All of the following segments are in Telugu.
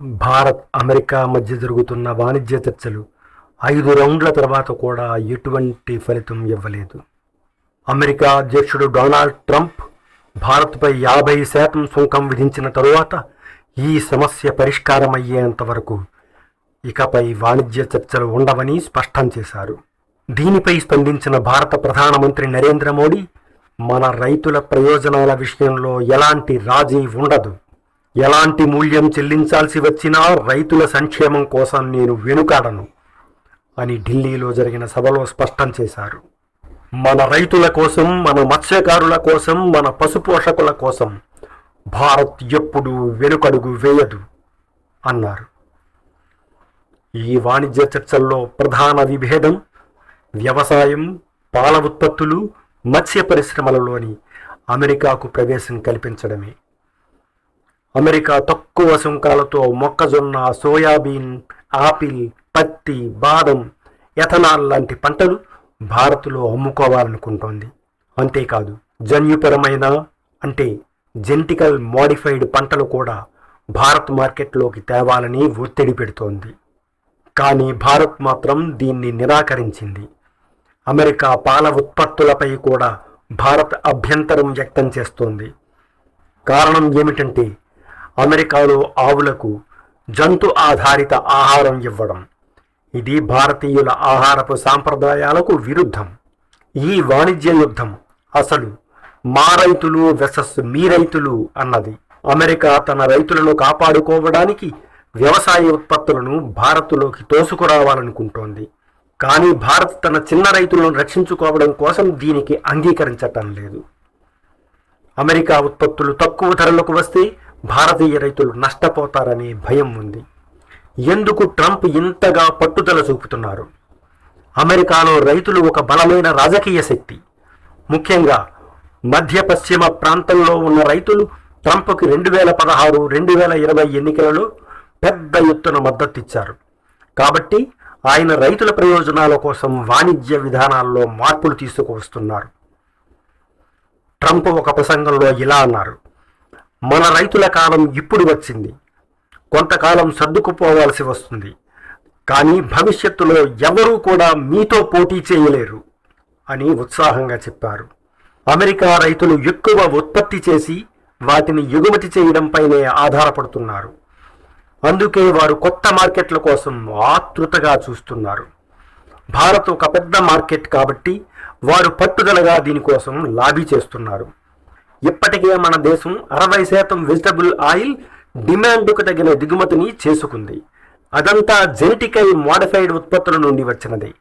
భారత్ అమెరికా మధ్య జరుగుతున్న వాణిజ్య చర్చలు ఐదు రౌండ్ల తర్వాత కూడా ఎటువంటి ఫలితం ఇవ్వలేదు. అమెరికా అధ్యక్షుడు డొనాల్డ్ ట్రంప్ భారత్పై యాభై శాతం సుంకం విధించిన తరువాత ఈ సమస్య పరిష్కారం అయ్యేంత వరకు ఇకపై వాణిజ్య చర్చలు ఉండవని స్పష్టం చేశారు. దీనిపై స్పందించిన భారత ప్రధానమంత్రి నరేంద్ర మోడీ మన రైతుల ప్రయోజనాల విషయంలో ఎలాంటి రాజీ ఉండదు. ఎలాంటి మూల్యం చెల్లించాల్సి వచ్చినా రైతుల సంక్షేమం కోసం నేను వెనుకాడను అని ఢిల్లీలో జరిగిన సభలో స్పష్టం చేశారు. మన రైతుల కోసం మన మత్స్యకారుల కోసం మన పశుపోషకుల కోసం భారత్ ఎప్పుడూ వెనుకడుగు వేయదు అన్నారు. ఈ వాణిజ్య చర్చల్లో ప్రధాన విభేదం వ్యవసాయం పాల ఉత్పత్తులు మత్స్య పరిశ్రమలలోని అమెరికాకు ప్రవేశం కల్పించడమే. అమెరికా తక్కువ సుంకాలతో మొక్కజొన్న సోయాబీన్ ఆపిల్ పత్తి బాదం ఎథనాల్ లాంటి పంటలు భారత్లో అమ్ముకోవాలనుకుంటోంది. అంతేకాదు జన్యుపరమైన అంటే జెనటికల్ మోడిఫైడ్ పంటలు కూడా భారత్ మార్కెట్లోకి తేవాలని ఒత్తిడి పెడుతోంది. కానీ భారత్ మాత్రం దీన్ని నిరాకరించింది. అమెరికా పాల ఉత్పత్తులపై కూడా భారత్ అభ్యంతరం వ్యక్తం చేస్తోంది. కారణం ఏమిటంటే అమెరికాలో ఆవులకు జంతు ఆధారిత ఆహారం ఇవ్వడం. ఇది భారతీయుల ఆహారపు సాంప్రదాయాలకు విరుద్ధం. ఈ వాణిజ్య యుద్ధం అసలు మా రైతులు వెసస్ మీ రైతులు అన్నది. అమెరికా తన రైతులను కాపాడుకోవడానికి వ్యవసాయ ఉత్పత్తులను భారత్లోకి తోసుకురావాలనుకుంటోంది. కానీ భారత్ తన చిన్న రైతులను రక్షించుకోవడం కోసం దీనికి అంగీకరించటం లేదు. అమెరికా ఉత్పత్తులు తక్కువ ధరలకు వస్తే భారతీయ రైతులు నష్టపోతారనే భయం ఉంది. ఎందుకు ట్రంప్ ఇంతగా పట్టుదల చూపుతున్నారు? అమెరికాలో రైతులు ఒక బలమైన రాజకీయ శక్తి. ముఖ్యంగా మధ్య పశ్చిమ ప్రాంతంలో ఉన్న రైతులు ట్రంప్కి రెండు వేల పదహారు రెండు వేల ఇరవై ఎన్నికలలో పెద్ద ఎత్తున మద్దతిచ్చారు కాబట్టి ఆయన రైతుల ప్రయోజనాల కోసం వాణిజ్య విధానాల్లో మార్పులు తీసుకువస్తున్నారు. ట్రంప్ ఒక ప్రసంగంలో ఇలా అన్నారు. మన రైతుల కాలం ఇప్పుడు వచ్చింది. కొంతకాలం సర్దుకుపోవాల్సి వస్తుంది. కానీ భవిష్యత్తులో ఎవరూ కూడా మీతో పోటీ చేయలేరు అని ఉత్సాహంగా చెప్పారు. అమెరికా రైతులు ఎక్కువ ఉత్పత్తి చేసి వాటిని ఎగుమతి చేయడంపైనే ఆధారపడుతున్నారు. అందుకే వారు కొత్త మార్కెట్ల కోసం ఆతృతగా చూస్తున్నారు. భారత్ ఒక పెద్ద మార్కెట్ కాబట్టి వారు పట్టుదలగా దీనికోసం లాబీ చేస్తున్నారు. ఇప్పటికే మన దేశం అరవై శాతం వెజిటబుల్ ఆయిల్ డిమాండ్కు తగిన దిగుమతిని చేసుకుంది. అదంతా జెనెటికల్ మోడిఫైడ్ ఉత్పత్తుల నుండి వచ్చినది.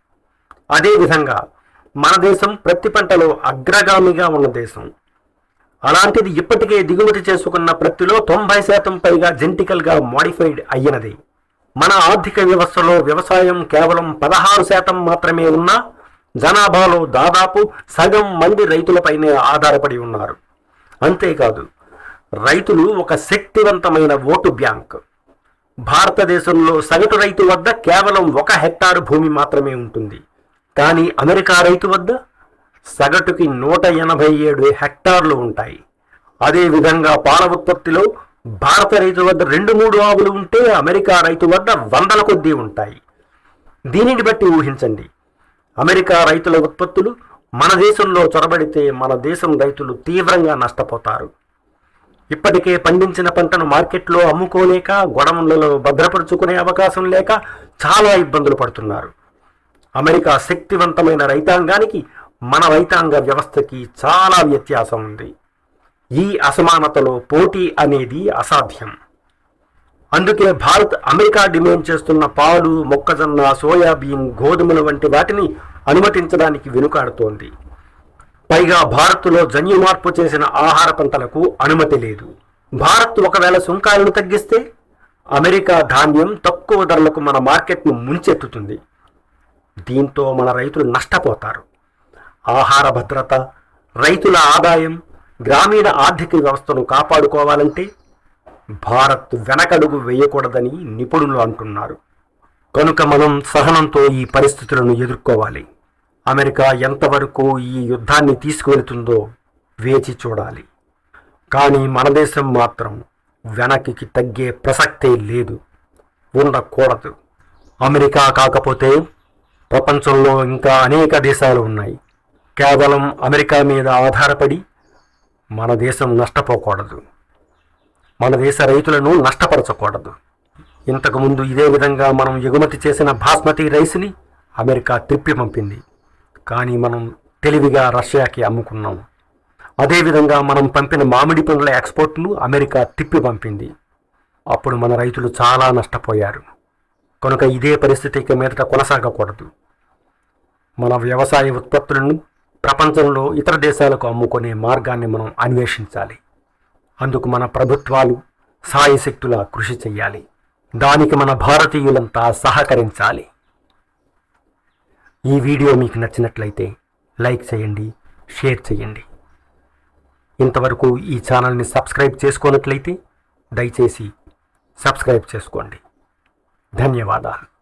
అదేవిధంగా మన దేశం ప్రతి పంటలో అగ్రగామిగా ఉన్న దేశం. అలాంటిది ఇప్పటికే దిగుమతి చేసుకున్న ప్రత్తిలో తొంభై శాతం పైగా జెనెటికల్గా మోడిఫైడ్ అయ్యినది మన ఆర్థిక వ్యవస్థలో వ్యవసాయం కేవలం పదహారు శాతం మాత్రమే ఉన్నా జనాభాలో దాదాపు సగం మంది రైతులపైనే ఆధారపడి ఉన్నారు. అంతేకాదు రైతులు ఒక శక్తివంతమైన ఓటు బ్యాంక్. భారతదేశంలో సగటు రైతు వద్ద కేవలం ఒక హెక్టారు భూమి మాత్రమే ఉంటుంది. కానీ అమెరికా రైతు వద్ద సగటుకి నూట ఎనభై ఏడు హెక్టార్లు ఉంటాయి. అదేవిధంగా పాల ఉత్పత్తిలో భారత రైతు వద్ద రెండు మూడు ఆవులు ఉంటే అమెరికా రైతు వద్ద వందల కొద్దీ ఉంటాయి. దీనిని బట్టి ఊహించండి. అమెరికా రైతుల ఉత్పత్తులు మన దేశంలో చొరబడితే మన దేశం రైతులు తీవ్రంగా నష్టపోతారు. ఇప్పటికే పండించిన పంటను మార్కెట్లో అమ్ముకోలేక గొడవలలో భద్రపరుచుకునే అవకాశం లేక చాలా ఇబ్బందులు పడుతున్నారు. అమెరికా శక్తివంతమైన రైతాంగానికి మన రైతాంగ వ్యవస్థకి చాలా వ్యత్యాసం ఉంది. ఈ అసమానతలో పోటీ అనేది అసాధ్యం. అందుకే భారత్ అమెరికా డిమాండ్ చేస్తున్న పాలు మొక్కజొన్న సోయాబీన్ గోధుమలు వంటి వాటిని అనుమతించడానికి వెనుకాడుతోంది. పైగా భారత్లో జన్యు మార్పు చేసిన ఆహార పంటలకు అనుమతి లేదు. భారత్ ఒకవేళ సుంకాలను తగ్గిస్తే అమెరికా ధాన్యం తక్కువ ధరలకు మన మార్కెట్ను ముంచెత్తుతుంది. దీంతో మన రైతులు నష్టపోతారు. ఆహార భద్రత రైతుల ఆదాయం గ్రామీణ ఆర్థిక వ్యవస్థను కాపాడుకోవాలంటే భారత్ వెనకడుగు వేయకూడదని నిపుణులు అంటున్నారు. కనుక మనం సహనంతో ఈ పరిస్థితులను ఎదుర్కోవాలి. అమెరికా ఎంతవరకు ఈ యుద్ధాన్ని తీసుకువెళుతుందో వేచి చూడాలి. కానీ మన దేశం మాత్రం వెనక్కి తగ్గే ప్రసక్తే లేదు. ఉండకూడదు. అమెరికా కాకపోతే ప్రపంచంలో ఇంకా అనేక దేశాలు ఉన్నాయి. కేవలం అమెరికా మీద ఆధారపడి మన దేశం నష్టపోకూడదు. మన దేశ రైతులను నష్టపరచకూడదు. ఇంతకుముందు ఇదే విధంగా మనం ఎగుమతి చేసిన బాస్మతి రైస్ని అమెరికా తిప్పి పంపింది. కానీ మనం తెలివిగా రష్యాకి అమ్ముకున్నాం. అదేవిధంగా మనం పంపిన మామిడి పండ్ల ఎక్స్పోర్ట్ను అమెరికా తిప్పి పంపింది. అప్పుడు మన రైతులు చాలా నష్టపోయారు. కనుక ఇదే పరిస్థితి ఇక మీదట కొనసాగకూడదు. మన వ్యవసాయ ఉత్పత్తులను ప్రపంచంలో ఇతర దేశాలకు అమ్ముకునే మార్గాన్ని మనం అన్వేషించాలి. అందుకు మన ప్రభుత్వాలు సాయశక్తుల కృషి చేయాలి దానికి మన భారతీయులంతా సహకరించాలి. ఈ వీడియో మీకు నచ్చినట్లయితే లైక్ చేయండి షేర్ చేయండి. ఇంతవరకు ఈ ఛానల్ని సబ్స్క్రైబ్ చేసుకోనట్లయితే దయచేసి సబ్స్క్రైబ్ చేసుకోండి. ధన్యవాదాలు.